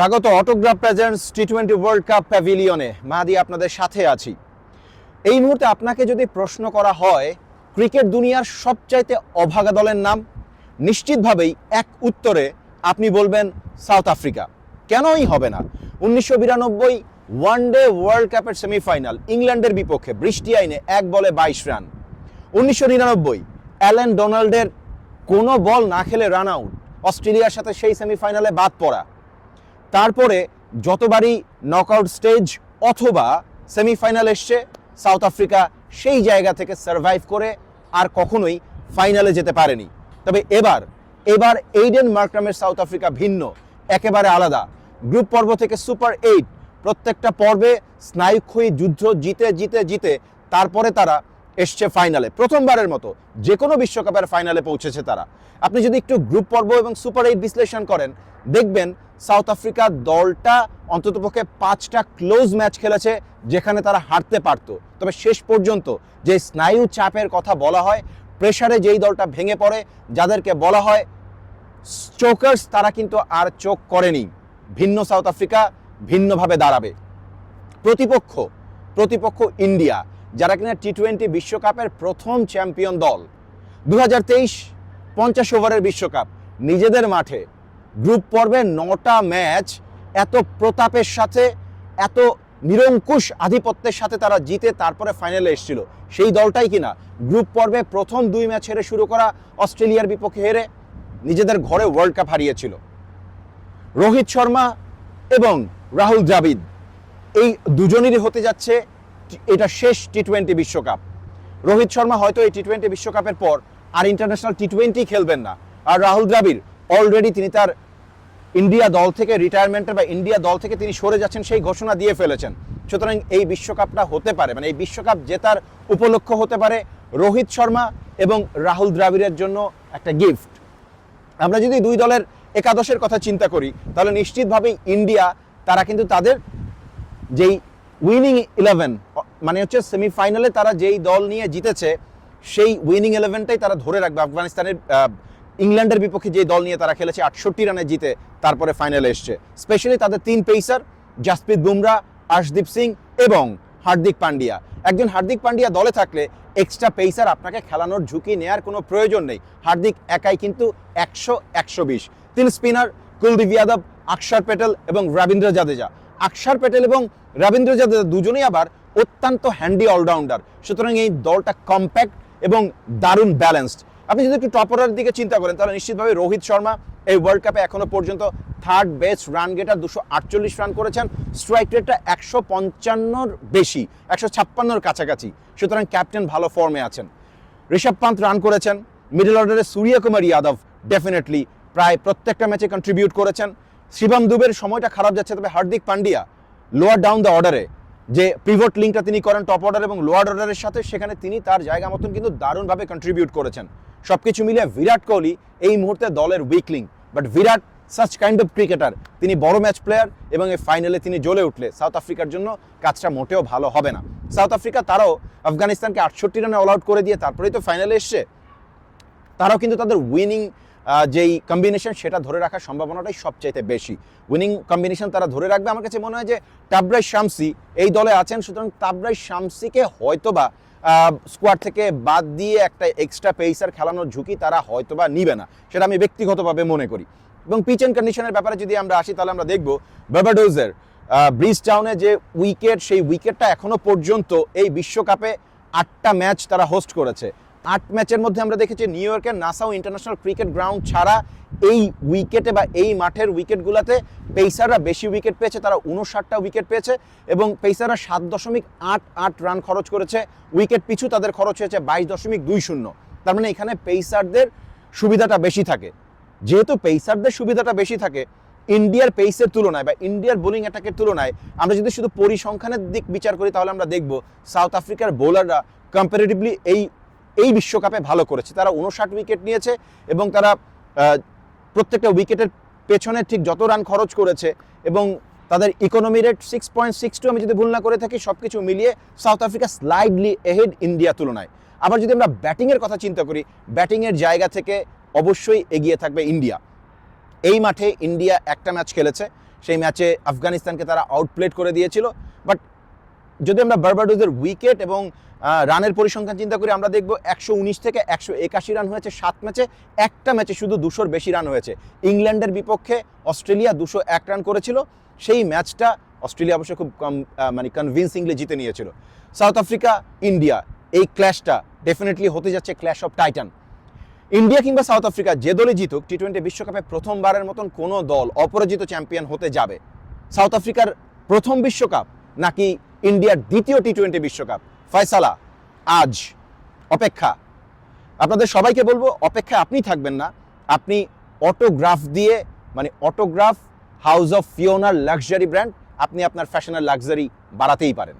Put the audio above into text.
স্বাগত Autograph presents T twenty World Cup প্যাভিলিয়নে মাদি আপনাদের সাথে আছি। এই মুহূর্তে আপনাকে যদি প্রশ্ন করা হয়, ক্রিকেট দুনিয়ার সবচাইতে অভাগা দলের নাম, নিশ্চিতভাবেই এক উত্তরে আপনি বলবেন সাউথ আফ্রিকা। কেনই হবে না? উনিশশো বিরানব্বই ওয়ান ডে ওয়ার্ল্ড কাপের সেমিফাইনাল ইংল্যান্ডের বিপক্ষে বৃষ্টি আইনে এক বলে বাইশ রান। উনিশশো নিরানব্বই, অ্যালেন ডোনাল্ডের কোনো বল না খেলে রান আউট অস্ট্রেলিয়ার সাথে সেই সেমিফাইনালে বাদ পড়া। তারপরে যতবারই নকআউট স্টেজ অথবা সেমিফাইনাল এসছে সাউথ আফ্রিকা সেই জায়গা থেকে সার্ভাইভ করে আর কখনোই ফাইনালে যেতে পারেনি। তবে এবার এবার এইডেন মার্ক্রামের সাউথ আফ্রিকা ভিন্ন, একেবারে আলাদা। গ্রুপ পর্ব থেকে সুপার এইট প্রত্যেকটা পর্বে স্নায়ুক্ষয়ী যুদ্ধ জিতে জিতে জিতে তারপরে তারা এসছে ফাইনালে প্রথমবারের মতো যে কোনো বিশ্বকাপের ফাইনালে পৌঁছেছে তারা। আপনি যদি একটু গ্রুপ পর্ব এবং সুপার এইট বিশ্লেষণ করেন, দেখবেন সাউথ আফ্রিকা দলটা অন্ততপক্ষে পাঁচটা ক্লোজ ম্যাচ খেলেছে, যেখানে তারা হারতে পারত। তবে শেষ পর্যন্ত যে স্নায়ু চাপের কথা বলা হয় প্রেসারে যেই দলটা ভেঙে পড়ে, যাদেরকে বলা হয় স্ট্রোকার্স তারা কিন্তু আর চোখ করেনি। ভিন্ন সাউথ আফ্রিকা ভিন্নভাবে দাঁড়াবে। প্রতিপক্ষ প্রতিপক্ষ ইন্ডিয়া, যারা কিনা টি টোয়েন্টি বিশ্বকাপের প্রথম চ্যাম্পিয়ন দল। দু হাজার তেইশ পঞ্চাশ ওভারের বিশ্বকাপ, নিজেদের মাঠে গ্রুপ পর্বে নটা ম্যাচ, এত প্রতাপের সাথে, এত নিরঙ্কুশ আধিপত্যের সাথে তারা জিতে তারপরে ফাইনালে এসেছিল। সেই দলটাই কিনা গ্রুপ পর্বে প্রথম দুই ম্যাচ হেরে শুরু করা অস্ট্রেলিয়ার বিপক্ষে হেরে নিজেদের ঘরে ওয়ার্ল্ড কাপ হারিয়েছিল। রোহিত শর্মা এবং রাহুল দ্রাবিদ এই দুজনেরই হতে যাচ্ছে এটা শেষ টি টোয়েন্টি বিশ্বকাপ। রোহিত শর্মা হয়তো এই টি টোয়েন্টি বিশ্বকাপের পর আর ইন্টারন্যাশনাল টি টোয়েন্টি খেলবেন না। আর রাহুল দ্রাবিড় অলরেডি তিনি তার ইন্ডিয়া দল থেকে রিটায়ারমেন্টের বা ইন্ডিয়া দল থেকে তিনি সরে যাচ্ছেন, সেই ঘোষণা দিয়ে ফেলেছেন। সুতরাং এই বিশ্বকাপটা হতে পারে মানে এই বিশ্বকাপ জেতার উপলক্ষ হতে পারে রোহিত শর্মা এবং রাহুল দ্রাবিড়ের জন্য একটা গিফট আমরা যদি দুই দলের একাদশের কথা চিন্তা করি, তাহলে নিশ্চিতভাবেই ইন্ডিয়া তারা কিন্তু তাদের যেই উইনিং ইলেভেন মানে হচ্ছে সেমিফাইনালে তারা যেই দল নিয়ে জিতেছে, সেই উইনিং ইলেভেনটাই তারা ধরে রাখবে। আফগানিস্তানের ইংল্যান্ডের বিপক্ষে যে দল নিয়ে তারা খেলেছে আটষট্টি রানে জিতে তারপরে ফাইনালে এসছে। স্পেশালি তাদের তিন পেসার জাসপ্রীত বুমরা আশদীপ সিং এবং হার্দিক পান্ডিয়া একজন হার্দিক পান্ডিয়া দলে থাকলে এক্সট্রা পেসার আপনাকে খেলানোর ঝুঁকি নেয়ার কোনো প্রয়োজন নেই। হার্দিক একাই কিন্তু একশো একশো বিশ। তিন স্পিনার কুলদীপ যাদব আকসার প্যাটেল এবং রবীন্দ্র জাদেজা আকসার প্যাটেল এবং রবীন্দ্র জাদেজা দুজনেই আবার অত্যন্ত হ্যান্ডি অলরাউন্ডার সুতরাং এই দলটা কম্প্যাক্ট এবং দারুণ ব্যালেন্সড আপনি যদি একটু টপ অর্ডারের দিকে চিন্তা করেন, তাহলে নিশ্চিতভাবে রোহিত শর্মা এই ওয়ার্ল্ড কাপে এখনও পর্যন্ত থার্ড বেস্ট রান গেটার দুশো আটচল্লিশ রান করেছেন। স্ট্রাইক রেটটা একশো পঞ্চান্নর বেশি, একশো ছাপ্পান্নর কাছাকাছি। সুতরাং ক্যাপ্টেন ভালো ফর্মে আছেন। ঋষভ পান্ত রান করেছেন। মিডল অর্ডারে সূর্যকুমার ইয়াদব ডেফিনেটলি প্রায় প্রত্যেকটা ম্যাচে কন্ট্রিবিউট করেছেন। শিবম দুবের সময়টা খারাপ যাচ্ছে, তবে Hardik Pandya lower down the অর্ডারে যে পিভট লিঙ্কটা তিনি করেন টপ অর্ডার এবং লোয়ার অর্ডারের সাথে, সেখানে তিনি তার জায়গা মতন কিন্তু দারুণভাবে কন্ট্রিবিউট করেছেন। সবকিছু মিলিয়ে বিরাট কোহলি এই মুহূর্তে দলের weakling but Virat such kind of cricketer তিনি বড় ম্যাচ প্লেয়ার এবং এই ফাইনালে তিনি জ্বলে উঠলে সাউথ আফ্রিকার জন্য কাজটা মোটেও ভালো হবে না। সাউথ আফ্রিকা তারাও আফগানিস্তানকে আটষট্টি রানে অল আউট করে দিয়ে তারপরেই তো ফাইনালে এসছে। তারাও কিন্তু তাদের উইনিং যেই কম্বিনেশন সেটা ধরে রাখার সম্ভাবনাটাই সবচাইতে বেশি। উইনিং কম্বিনেশন তারা ধরে রাখবে, আমার কাছে মনে হয় যে টাবরাই শামসি এই দলে আছেন, সুতরাং টাবরাই শামসিকে হয়তোবা স্কোয়াড থেকে বাদ দিয়ে একটা এক্সট্রা পেসার খেলানোর ঝুঁকি তারা হয়তোবা নিবে না। সেটা আমি ব্যক্তিগতভাবে মনে করি। এবং পিচ অ্যান্ড কন্ডিশনের ব্যাপারে যদি আমরা আসি, তাহলে আমরা দেখব বেবাডোজের ব্রিজ টাউনে যে উইকেট সেই উইকেটটা এখনও পর্যন্ত এই বিশ্বকাপে আটটা ম্যাচ তারা হোস্ট করেছে। আট ম্যাচের মধ্যে আমরা দেখেছি নিউ ইয়র্কের নাসাও ইন্টারন্যাশনাল ক্রিকেট গ্রাউন্ড ছাড়া এই উইকেটে বা এই মাঠের উইকেটগুলোতে পেসাররা বেশি উইকেট পেয়েছে, তারা উনষাটটা উইকেট পেয়েছে এবং পেসাররা সাত দশমিক আট আট রান খরচ করেছে। উইকেট পিছু তাদের খরচ হয়েছে বাইশ দশমিক দুই শূন্য। তার মানে এখানে পেসারদের সুবিধাটা বেশি থাকে। যেহেতু পেসারদের সুবিধাটা বেশি থাকে, ইন্ডিয়ার পেসের তুলনায় বা ইন্ডিয়ার বোলিং অ্যাটাকের তুলনায় আমরা যদি শুধু পরিসংখ্যানের দিক বিচার করি, তাহলে আমরা দেখব সাউথ আফ্রিকার বোলাররা কম্পারেটিভলি এই এই বিশ্বকাপে ভালো করেছে। তারা উনষাট উইকেট নিয়েছে এবং তারা প্রত্যেকটা উইকেটের পেছনে ঠিক যত রান খরচ করেছে এবং তাদের economy rate six point six two আমি যদি ভুল না করে থাকি সব কিছু মিলিয়ে South Africa slightly ahead India তুলনায়। আবার যদি আমরা ব্যাটিংয়ের কথা চিন্তা করি ব্যাটিংয়ের জায়গা থেকে অবশ্যই এগিয়ে থাকবে ইন্ডিয়া এই মাঠে ইন্ডিয়া একটা ম্যাচ খেলেছে, সেই ম্যাচে আফগানিস্তানকে তারা আউটপ্লেট করে দিয়েছিল বাট যদি আমরা বার্বাডোজের উইকেট এবং রানের পরিসংখ্যান চিন্তা করি, আমরা দেখব একশো উনিশ থেকে একশো একাশি রান হয়েছে সাত ম্যাচে। একটা ম্যাচে শুধু দুশোর বেশি রান হয়েছে। ইংল্যান্ডের বিপক্ষে অস্ট্রেলিয়া দুশো এক রান করেছিল। সেই ম্যাচটা অস্ট্রেলিয়া অবশ্য খুব কম মানে কনভিনসিংলি জিতে নিয়েছিল। সাউথ আফ্রিকা, ইন্ডিয়া, এই ক্ল্যাশটা ডেফিনেটলি হতে যাচ্ছে ক্ল্যাশ অফ টাইটান ইন্ডিয়া কিংবা সাউথ আফ্রিকা যে দলই জিতুক টি টোয়েন্টি বিশ্বকাপে প্রথমবারের মতন কোনো দল অপরাজিত চ্যাম্পিয়ন হতে যাবে। সাউথ আফ্রিকার প্রথম বিশ্বকাপ নাকি ইন্ডিয়ার দ্বিতীয় টি টোয়েন্টি বিশ্বকাপ। ফয়সালা, আজ অপেক্ষা। আপনাদের সবাইকে বলব অপেক্ষা আপনি থাকবেন না। আপনি অটোগ্রাফ দিয়ে মানে অটোগ্রাফ হাউস অফ ফিওনার লাক্সারি ব্র্যান্ড আপনি আপনার ফ্যাশনের লাক্সারি বাড়াতেই পারেন।